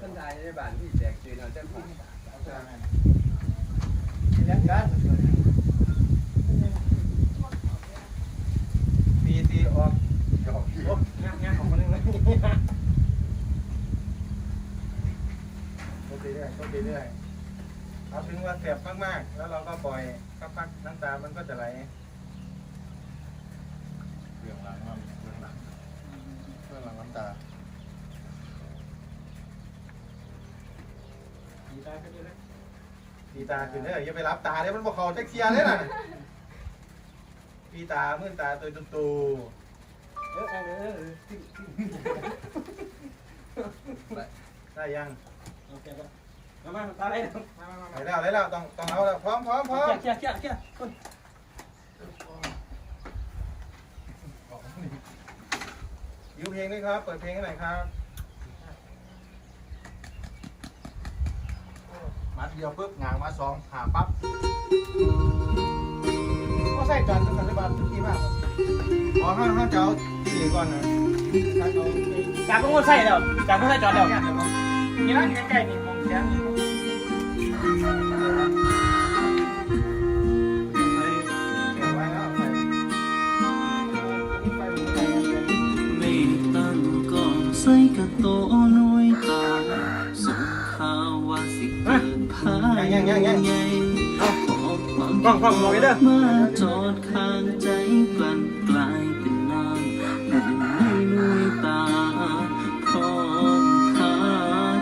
คนไทยในบ้านที่แจกคืนเอาเจ้าของเลี้ยงกันตีตีออกหยอกพี่โอ้งานงานของคนนึงนะโอเคเรื่อยโอเคเรื่อยเอาถึงว่าแสบมากๆ แล้วเราก็ปล่อยสักพักน้ำตา มันก็จะไหลเรื่องหลังมันเรื่องหลังเรื่องหลังน้ำตา ตีตาขึ้นเลยตีตาขึ้นเลยอย่าไปรับตาเลยมันบอกเขาแท็กเซียเลยน่ะตีตาเมื่อตาตัวตูเออเออเออๆได้ยังโอเคป่ะมามาตาอะไรมามามาไปแล้วไปแล้วต้องต้องเอาแล้วพร้อมพร้อมพร้อมเชี่ยเชี่ยเชี่ยคนยูเพลงด้วยครับ เปิดเพลงให้หน่อยครับ มัดเดียวปุ๊บงางมาสองหาปั๊บก็ใส่จานตั้งแต่ในบ้านที่มากอ๋อห้าห้าเจ้าที่ก่อนนะถ้าเขาจากก็งดใส่แล้วจากก็ใส่จอดแล้วนี่ร้านใกล้ๆนี่มองแจ้งนี่เก็บไว้แล้วไปนี่ไปดูไปไม่ตั้งก่อนใส่กระโตน้อยตายใหญ่ขอความกล้องกล้องมองไปเด้อมาจอดข้างใจกลั่นกลายเป็นน้ำบุญในนุยตาพร้อมคา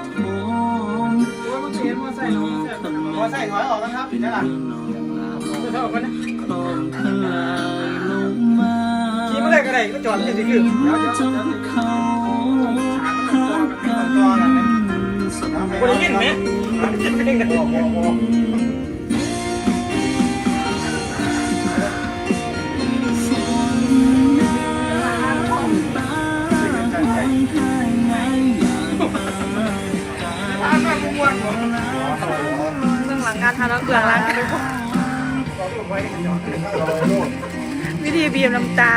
ทองทุกเมื่อคำพอใส่ถอยออกนะครับเป็นนี่หลังเรื่องน้องลาไม่เท่ากันนะคลองทลายลงมาขี่ไม่ได้ก็ได้ก็จอดไม่ได้คือจนเขาหักกันสำหรับ คนได้ยินไหมเพลงกันเบื้องหลังการทำแล้วเบื้องหลังวิธีบีบน้ำตา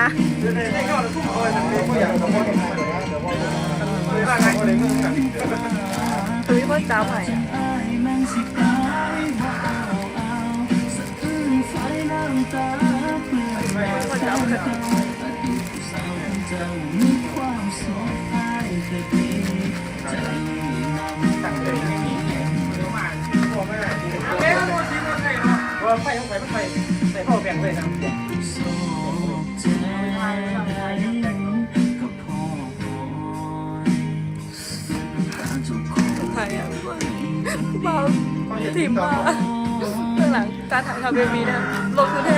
ตุ้ยพ่อจ้าใหม่พ่อจ้าใหม่ไฟต้องไฟต้องไฟใส่พ่อแบ่งเลยนะ ทีมมาเบื้องหลังการถ่ายทำเบบีเนี่ยลงทุนแท้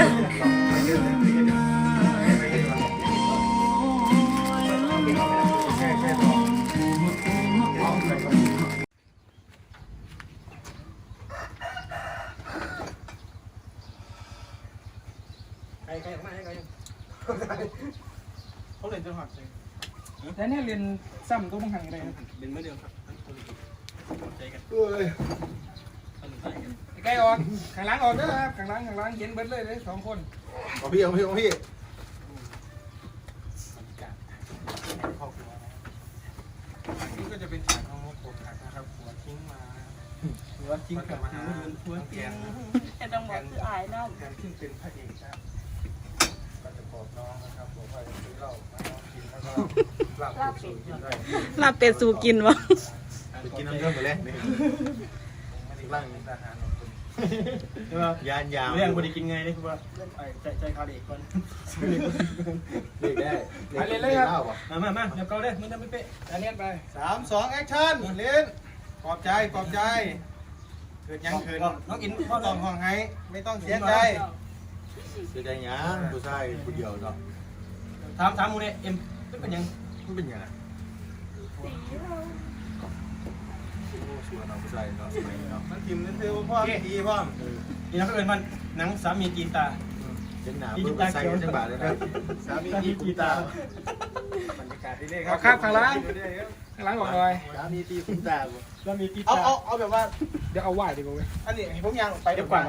ใครใครออกมาให้ใครเขาเล่นจนหักเลยแต่เนี่ยเรียนซ้ำตัวบังคับอะไรเรียนเมื่อเดือนครับใจกันเอ้ย ใกล้ออกข้างหลังออกเด้อครับข้างหลังข้างหลังเย็นเบิดเลยเลยสองคนเอาพี่เอาพี่เอาพี่นี่ก็จะเป็นฉากของโขกหักนะครับหัวทิ้งมาหัวจริงกับหัวเตียงเอ็นต้องบอกคืออายน้แทนที่เป็นพระเอกนะครับก็จะบอกน้องนะครับบอกว่าจะซื้อเหล้ามาน้องกินแล้วก็ลาบเป็ดกินด้วยำลาบเป็ดสู่กินวะไปกินน้ำเรื่องไปแล้วนี่ไม่ได้ ร่างเป็นทหารของคุณใช่ป่ะยานยาวเรื่องบริกินไงนี่คือว่าใจใจคาเด็กก่อนเด็กได้ไปเลยเลยครับเล่าป่ะมามามาเดี๋ยวเกาเลยมันจะไม่เป๊ะอันนี้ไปสามสองแอคชั่นเล่นปลอบใจปลอบใจเกิดยังเกิดน้องกินไม่ต้องห้องไห้ไม่ต้องเสียใจเสียใจยังผู้ชายผู้เดียวเนาะถามถามมูเนี่ยเอ็มเป็นยังมันเป็นยังไง ชวยเนาะผู้ชายเนาะสมัยนี้เนาะมันทิมนั่นคือพ่อดีพ่อมเออนี่นะก็เป็นมันหนังสามีจีตาเจ็นหนาเพิ่งใส่จังบาทเลยนะสามีตีกีตาร์บรรยากาศที่นี่ครับครับข้างล่างข้างล่างบอกหน่อยสามีตีคุณตาสามีจีนเอาเอาเอาแบบว่าเดี๋ยวเอาไหว้ดีกว่าเว้ยอันนี้ให้ผมย่างไปเดี๋ยวก่อน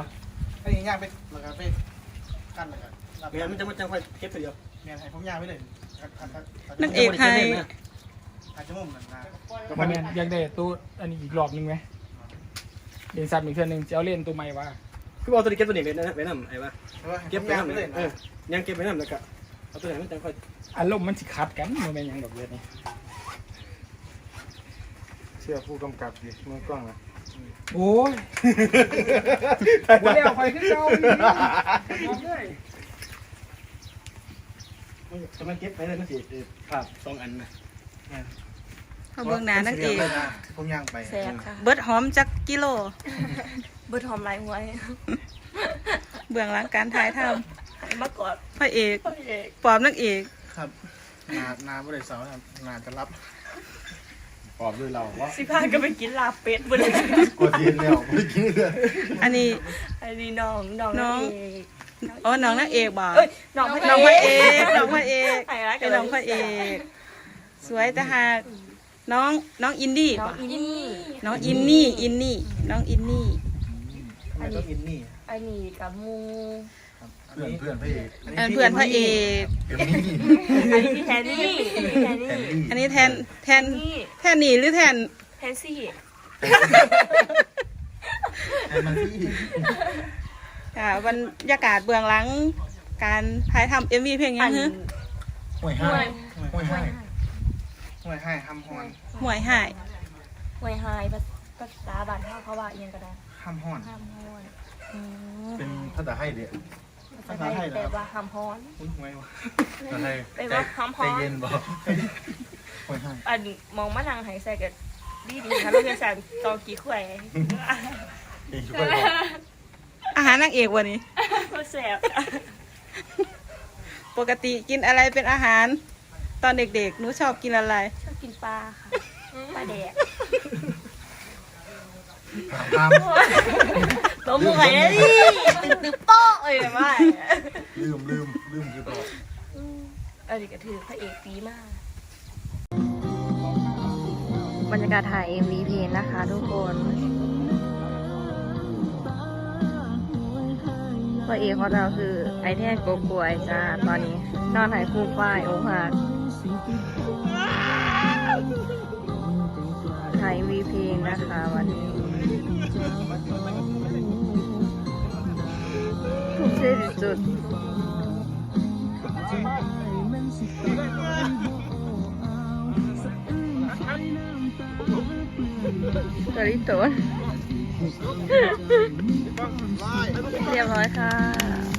อันนี้ย่างไปแล้วก็ไปกั้นแล้วกันเดี๋ยมันจะมันจะค่อยเก็บเดียวเนี่ยให้ผมย่างไปเลยนางเอกไทย อาจจะชั่วโมงนั้นนะวันนี้อยากได้ตัวอันนี้อีกรอบหนึงไหมเรียนซ้ำอีกเทื่อหนึงจะเอาเล่นตัวใหม่ว่าคือเอาตัวนี้เก็บตัวนี้ไปนะไปนำไอ้วะเก็เก็บบไปไปทำนำเลเลยยนะเออยังเก็บไปนำแล้วก็เอาตัวไหนมันจังค่อยอารมณ์มันสิคัดกันมันเป็นหยังดอกเบี้ยนี่เชื่อผู้กำกับดิมือกล้องนะโอ้ยกูเลี้ยวไฟขึ้นเก่าอีกบอกเลยจะมันเก็บไปเลยมันสิภาพสองอันนะ เขาเบื้องหน้านั่งเอกผมย่างไปแซ่บค่ะ เบิดหอมจักกิโล เบิดหอมลายหวยเบื้องหลังการถ่ายทมากอดำพระเอกพ่อเอกปอบนางเอกครับนานาบริษัทครับนาจะรับปอบด้วยเราว่าสิพาก็ไปกินลาบเป็ดบ่ได้กดเย็นแล้วไม่กินเลยอันนี้อันนี้น้องน้องน้อง เอกอ๋อน้องนางเอกบ่เอ้ยน้องพระน้องพระเอเอกกน้องพระเอกไอ้รักเป็นน้องพระเอก สวยแต่หาก น้องน้องอินดี้น้องป่ะอินนี่น้องอินนี่อินนี่น้องอินนี่ ทำไมต้องอินนี่อันนี้กับมูเพื่อนเพื่อนพระเอกอันเพื่อนพระเอก เอ็มนี่อันนี้พี่แทนนี่พี่แทนนี่แคนดี้อันนี้แทนแทนนี่แทนนี่หรือแทน แทนซี่แอนมันที่อ่าบรรยากาศเบื้องหลังการถ่ายทำเอ็มวีเพลงยัอังนฮึห่วยห้ายห่วยห้าย ห่วยห้ายคำฮอนหวยหายหวยไฮภาษาบ้านเฮาเขาว่าอีหยังก็ได้คำฮอนห้ามฮ้อนเป็นภาษาไทยเดียวภาษาไทยแปลว่าห้ามฮ้อนอุ้ยห่วยวะภาษาไทยไปว่าหอมๆใจเย็นบอกห่วยห้ายอันมองมะนางหายใส่กับดีดีๆค่ะลูกจะสั่งตอกี่ขวยดีช่วยบอกอาหารนางเอกวันนี้ก็แสบปกติกินอะไรเป็นอาหาร ตอนเด็กๆหนูชอบกินอะไร ชอบกินปลาค่ะปลาแดกถามตามตัวหมวยนะดิตึ๊บตึ๊บโป๊ะเลยว่าลืมลืมลืมคือบอกอันนี้ก็ถือพระเอกปีมาก บรรยากาศถ่าย MV เพลงนะคะทุกคนพระเอกของเราคือไอแทนโกกวยจ้าตอนนี้ นอนหายคู่ฝ้ายโอหัก ถ่าย MV เพลงนะคะวันนี้ทุกเส้นจุดตอริโตนเรียบร้อยค่ะ